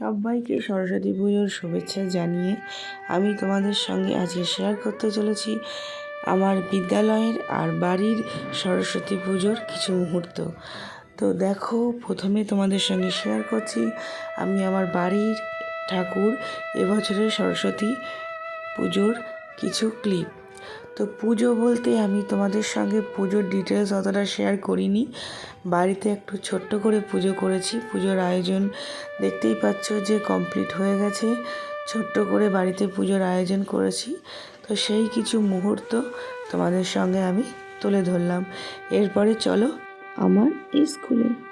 সবাইকে সরস্বতী পুজোর শুভেচ্ছা জানিয়ে আমি তোমাদের সঙ্গে আজকে শেয়ার করতে চলেছি আমার বিদ্যালয়ের আর বাড়ির সরস্বতী পুজোর কিছু মুহূর্ত। তো দেখো, প্রথমে তোমাদের সঙ্গে শেয়ার করছি, আমি আমার বাড়ির ঠাকুর এবছরের সরস্বতী পুজোর কিছু ক্লিপ তো পুজো বলতে আমি তোমাদের সঙ্গে পুজোর ডিটেলস অতটা শেয়ার করিনি। বাড়িতে একটু ছোট্ট করে পুজো করেছি। পুজোর আয়োজন দেখতেই পাচ্ছ যে কমপ্লিট হয়ে গেছে। ছোট্ট করে বাড়িতে পুজোর আয়োজন করেছি। তো সেই কিছু মুহূর্ত তোমাদের সঙ্গে আমি তুলে ধরলাম। এরপরে চলো আমার স্কুলে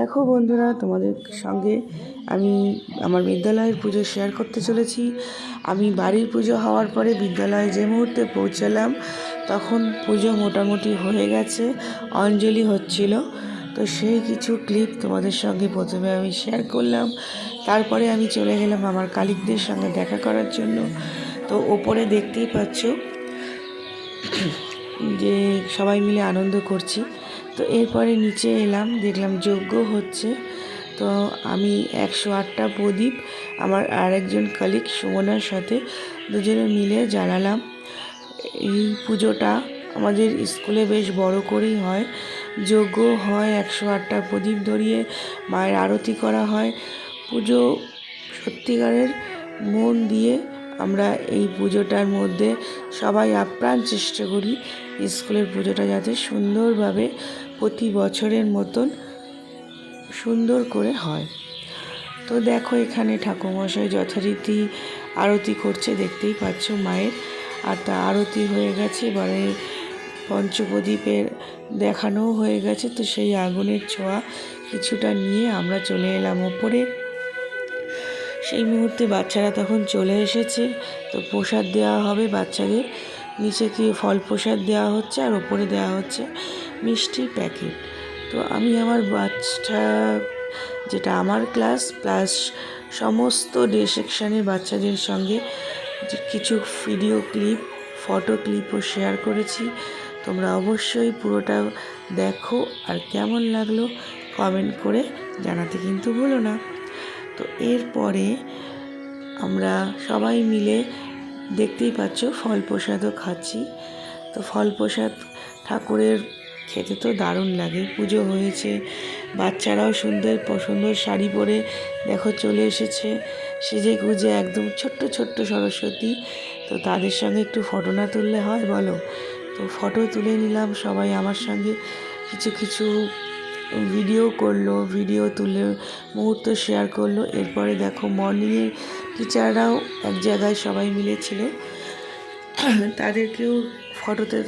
দেখো বন্ধুরা, তোমাদের সঙ্গে আমি আমার বিদ্যালয়ের পুজো শেয়ার করতে চলেছি। আমি বাড়ির পুজো হওয়ার পরে বিদ্যালয়ে যে মুহূর্তে পৌঁছালাম, তখন পুজো মোটামুটি হয়ে গেছে, অঞ্জলি হচ্ছিল। তো সেই কিছু ক্লিপ তোমাদের সঙ্গে প্রথমে আমি শেয়ার করলাম। তারপরে আমি চলে গেলাম আমার কালিকদের সঙ্গে দেখা করার জন্য। তো ওপরে দেখতেই পাচ্ছ যে সবাই মিলে আনন্দ করছি। তো এরপরে নিচে এলাম, দেখলাম যজ্ঞ হচ্ছে। তো আমি একশো আটটা প্রদীপ, আমার আরেকজন কালিক সুমনার সাথে দুজনে মিলে জ্বালালাম। এই পুজোটা আমাদের স্কুলে বেশ বড় করেই হয়। যজ্ঞ হয় একশো আটটা প্রদীপ ধরিয়ে, মায়ের আরতি করা হয়। পুজো সত্যিকারের মন দিয়ে আমরা এই পুজোটার মধ্যে সবাই আপ্রাণ চেষ্টা করি স্কুলের পুজোটা যাতে সুন্দরভাবে প্রতি বছরের মতন সুন্দর করে হয়। তো দেখো এখানে ঠাকুরমশাই যথারীতি আরতি করছে, দেখতেই পাচ্ছ মায়ের। আর তা আরতি হয়ে গেছে, এবারে পঞ্চপ্রদীপের দেখানোও হয়ে গেছে। তো সেই আগুনের ছোঁয়া কিছুটা নিয়ে আমরা চলে এলাম ওপরে। সেই মুহূর্তে বাচ্চারা তখন চলে এসেছে। তো প্রসাদ দেওয়া হবে বাচ্চাদের। নিচে কি ফল প্রসাদ দেওয়া হচ্ছে আর ওপরে দেওয়া হচ্ছে মিষ্টির প্যাকেট। তো আমি আমার বাচ্চা, যেটা আমার ক্লাস, প্লাস সমস্ত ডে সেকশানের বাচ্চাদের সঙ্গে কিছু ভিডিও ক্লিপ, ফটো ক্লিপও শেয়ার করেছি। তোমরা অবশ্যই পুরোটা দেখো আর কেমন লাগল কমেন্ট করে জানাতে কিন্তু ভুলো না। তো এরপরে আমরা সবাই মিলে দেখতেই পাচ্ছ ফল প্রসাদও খাচ্ছি। তো ফল প্রসাদ ঠাকুরের খেতে তো দারুণ লাগে। পুজো হয়েছে, বাচ্চারাও সুন্দর সুন্দর শাড়ি পরে দেখো চলে এসেছে। সেজে গুজে একদম ছোট্ট ছোট্ট সরস্বতী। তো তাদের সঙ্গে একটু ফটো না তুললে হয় বলো? তো ফটো তুলে নিলাম সবাই আমার সঙ্গে। কিছু কিছু ভিডিও করল, ভিডিও তুলে মুহূর্ত শেয়ার করল। এরপরে দেখো মর্নিংয়ের টিচাররাও এক জায়গায় সবাই মিলেছিল তাদেরকেও ফটোতে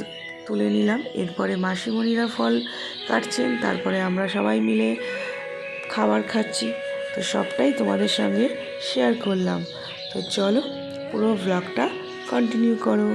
তুলে নিলাম। এরপরে মাসিমণিরা ফল কাটছেন, তারপরে আমরা সবাই মিলে খাবার খাচ্ছি। তো সবটাই তোমাদের সঙ্গে শেয়ার করলাম। তো চলো পুরো ব্লগটা কন্টিনিউ করো।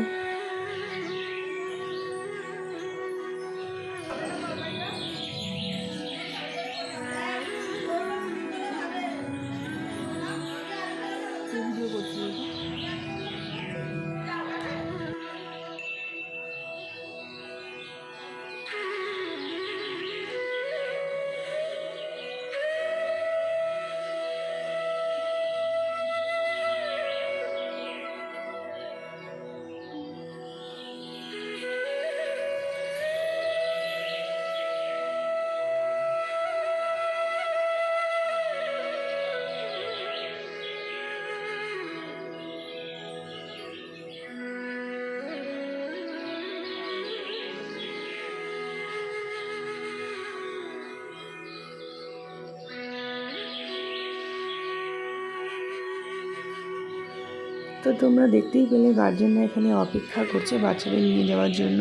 তো তোমরা দেখতেই পেলে গার্জেনরা এখানে অপেক্ষা করছে বাচ্চাদের নিয়ে যাওয়ার জন্য।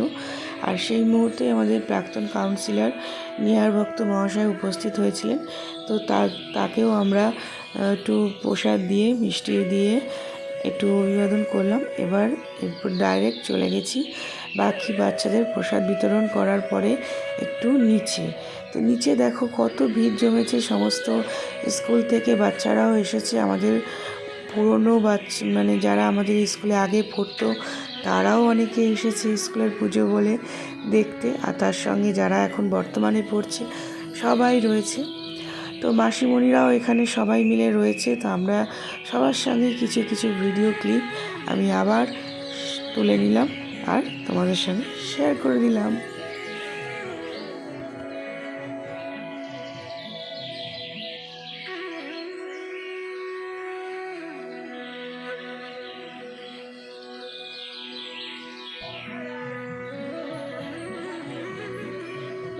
আর সেই মুহূর্তে আমাদের প্রাক্তন কাউন্সিলর নিহার ভক্ত মহাশয় উপস্থিত হয়েছিলেন। তো তাকেও আমরা একটু প্রসাদ দিয়ে, মিষ্টি দিয়ে একটু অভিবাদন করলাম। এবার এরপর ডাইরেক্ট চলে গেছি। বাকি বাচ্চাদের প্রসাদ বিতরণ করার পরে একটু নিচে। তো নিচে দেখো কত ভিড় জমেছে। সমস্ত স্কুল থেকে বাচ্চারাও এসেছে আমাদের পুরনো বাচ্চা মানে যারা আমাদের স্কুলে আগে পড়তো, তারাও অনেকে এসেছে স্কুলের পুজো বলে দেখতে। আর তার সঙ্গে যারা এখন বর্তমানে পড়ছে, সবাই রয়েছে। তো মাসিমণিরাও এখানে সবাই মিলে রয়েছে। তো আমরা সবার সঙ্গে কিছু কিছু ভিডিও ক্লিপ আমি আবার তুলে নিলাম। আর তোমাদের সঙ্গে শেয়ার করে দিলাম।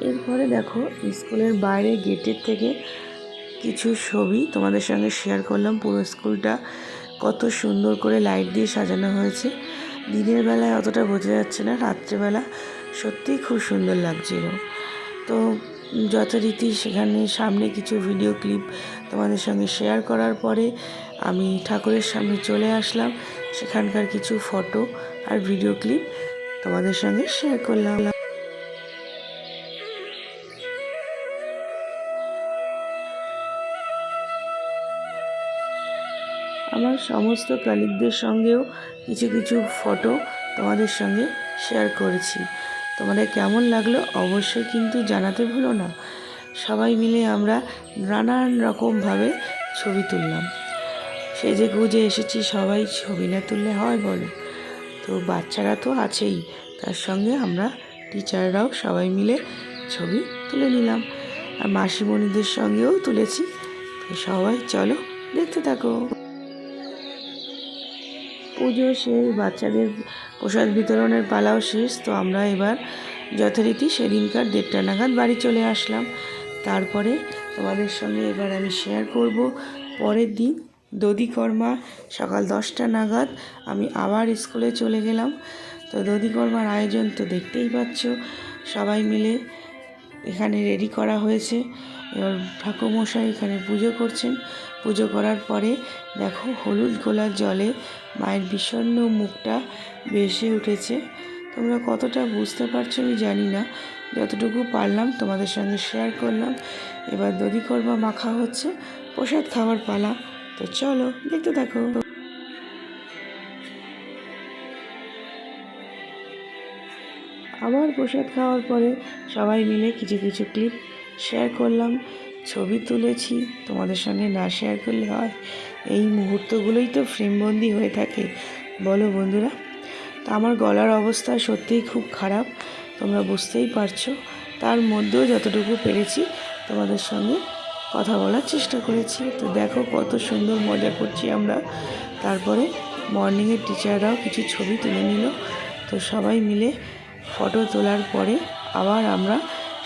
এরপরে দেখো, স্কুলের বাইরে গেটের থেকে কিছু ছবি তোমাদের সঙ্গে শেয়ার করলাম। পুরো স্কুলটা কত সুন্দর করে লাইট দিয়ে সাজানো হয়েছে। দিনের বেলায় অতটা বোঝা যাচ্ছে না, রাত্রেবেলা সত্যিই খুব সুন্দর লাগছিল। তো যথারীতি সেখানে সামনে কিছু ভিডিও ক্লিপ তোমাদের সঙ্গে শেয়ার করার পরে আমি ঠাকুরের সামনে চলে আসলাম। সেখানকার কিছু ফটো আর ভিডিও ক্লিপ তোমাদের সঙ্গে শেয়ার করলাম। আমার সমস্ত কালিকদের সঙ্গেও কিছু কিছু ফটো তোমাদের সঙ্গে শেয়ার করেছি। তোমাদের কেমন লাগল অবশ্যই কিন্তু জানাতে ভুলো না। সবাই মিলে আমরা নানান রকমভাবে ছবি তুললাম। সেজে গুজে এসেছি সবাই ছবি না তুললে হয় বলো? তো বাচ্চারা তো আছেই, তার সঙ্গে আমরা টিচাররাও সবাই মিলে ছবি তুলে নিলাম। আর মাসিমণিদের সঙ্গেও তুলেছি। তো সবাই চলো দেখতে থাকো। পুজো শেষ বাচ্চাদের প্রসাদ বিতরণের পালাও শেষ। তো আমরা এবার যথারীতি সেদিনকার দেড়টা নাগাদ বাড়ি চলে আসলাম। তারপরে তোমাদের সঙ্গে এবার আমি শেয়ার করব। পরের দিন দধিকর্মা সকাল দশটা নাগাদ আমি আবার স্কুলে চলে গেলাম। তো দধিকর্মার আয়োজন তো দেখতেই পাচ্ছ, সবাই মিলে এখানে রেডি করা হয়েছে। এবার ঠাকুরমশাই এখানে পুজো করছেন। পুজো করার পরে দেখো হলুদ গোলার জলে মায়ের বিষণ্ণ মুখটা ভেসে উঠেছে। তোমরা কতটা বুঝতে পারছ আমি জানি না। যতটুকু পারলাম তোমাদের সঙ্গে শেয়ার করলাম। এবার দধিকর্মা মাখা হচ্ছে, প্রসাদ খাওয়ার পালা। তো চলো, দেখতে থাকো। আবার প্রসাদ খাওয়ার পরে সবাই মিলে কিছু কিছু ক্লিপ শেয়ার করলাম। ছবি তুলেছি, তোমাদের সঙ্গে না শেয়ার করলে হয়। এই মুহূর্তগুলোই তো ফ্রেমবন্দি হয়ে থাকে। বলো বন্ধুরা, তা আমার গলার অবস্থা সত্যিই খুব খারাপ, তোমরা বুঝতেই পারছ। তার মধ্যেও যতটুকু পেরেছি, তোমাদের সঙ্গে কথা বলার চেষ্টা করেছি। তো দেখো কত সুন্দর মজা করছি আমরা। তারপরে মর্নিংয়ের টিচাররাও কিছু ছবি তুলে নিল। তো সবাই মিলে ফটো তোলার পরে আবার আমরা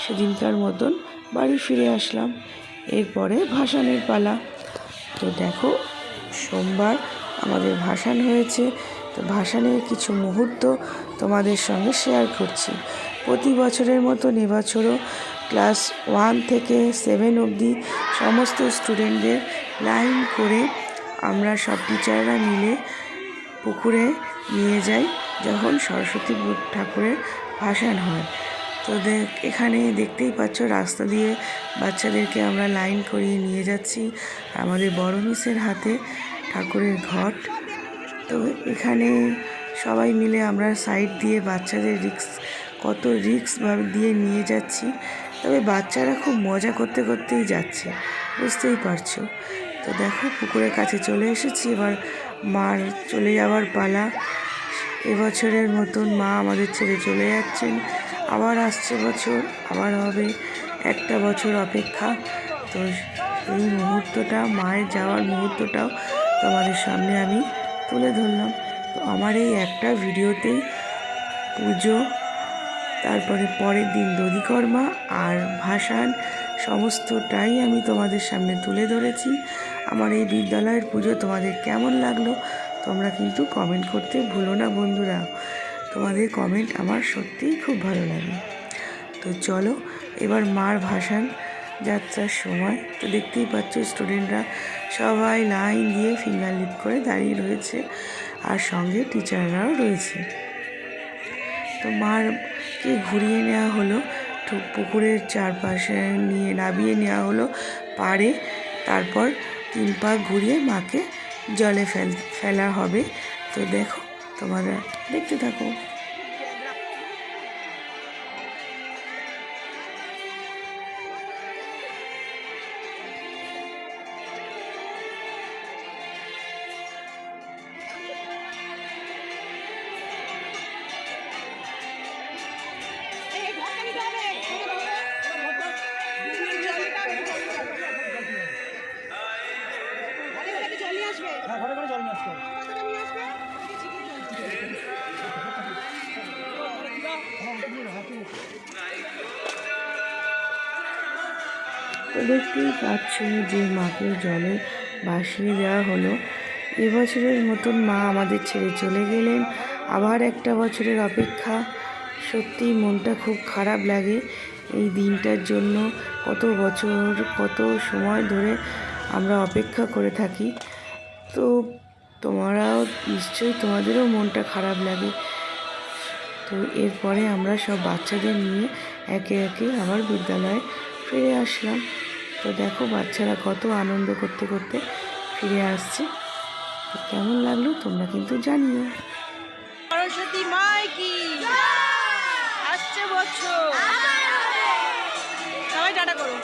সেদিনকার মতন বাড়ি ফিরে আসলাম। এরপরে ভাসানের পালা। তো দেখো, সোমবার আমাদের ভাসান হয়েছে। তো ভাসানের কিছু মুহূর্ত তোমাদের সঙ্গে শেয়ার করছি। প্রতি বছরের মতো এবছরও ক্লাস ওয়ান থেকে সেভেন অবধি সমস্ত স্টুডেন্টদের লাইন করে আমরা সব টিচাররা মিলে পুকুরে নিয়ে যাই, যখন সরস্বতী ঠাকুরের ভাসান হয়। তো দেখ এখানে দেখতেই পাচ্ছ রাস্তা দিয়ে বাচ্চাদেরকে আমরা লাইন করিয়ে নিয়ে যাচ্ছি আমাদের বড় মিসের হাতে ঠাকুরের ঘট। তো এখানে সবাই মিলে আমরা সাইড দিয়ে বাচ্চাদের রিক্স কত রিক্স দিয়ে নিয়ে যাচ্ছি। তবে বাচ্চারা খুব মজা করতে করতেই যাচ্ছে, বুঝতেই পারছ। তো দেখো, পুকুরের কাছে চলে এসেছি, এবার মার চলে যাওয়ার পালা। এবছরের মতন মা আমাদের ছেড়ে চলে যাচ্ছেন। আবার আসছে বছর, আবার হবে একটা বছর অপেক্ষা। তো এই মুহূর্তটা, মায়ের যাওয়ার মুহূর্তটাও তোমাদের সামনে আমি তুলে ধরলাম। তো আমার এই একটা ভিডিওতেই পুজো, তারপরে পরের দিন দধিকর্মা আর ভাসান, সমস্তটাই আমি তোমাদের সামনে তুলে ধরেছি। আমার এই বিদ্যালয়ের পুজো তোমাদের কেমন লাগল, তোমরা কিন্তু কমেন্ট করতে ভুলো না বন্ধুরা। তোমাদের কমেন্ট আমার সত্যিই খুব ভালো লাগে। তো চলো, এবার মার ভাসান যাত্রার সময়। তো দেখতেই পাচ্ছ স্টুডেন্টরা সবাই লাইন দিয়ে ফিঙ্গার লিপ করে দাঁড়িয়ে রয়েছে আর সঙ্গে টিচাররাও রয়েছে। তো মারকে ঘুরিয়ে নেওয়া হলো পুকুরের চারপাশে নিয়ে নামিয়ে নেওয়া হলো পাড়ে। তারপর তিন পা ঘুরিয়ে মাকে জলে ফেল, ফেলা হবে। তো দেখো তোমরা দেখতে থাকো। হ্যাঁ ঘরে ঘরে জল নিয়ে আসতে দেখতেই পাচ্ছ যে মাকে জলে ভাসিয়ে দেওয়া হলো। এবছরের মতন মা আমাদের ছেড়ে চলে গেলেন। আবার একটা বছরের অপেক্ষা। সত্যি মনটা খুব খারাপ লাগে এই দিনটার জন্য। কত বছর, কত সময় ধরে আমরা অপেক্ষা করে থাকি। তো তোমরাও নিশ্চয়ই তোমাদেরও মনটা খারাপ লাগে। তো এরপরে আমরা সব বাচ্চাদের নিয়ে একে একে আবার বিদ্যালয়ে ফিরে আসলাম। তো দেখো বাচ্চারা কত আনন্দ করতে করতে ফিরে আসছে। তো কেমন লাগল তোমরা কিন্তু জানিও। সরস্বতী মায় কি? আসছে বছর। সবাই টাটা করো।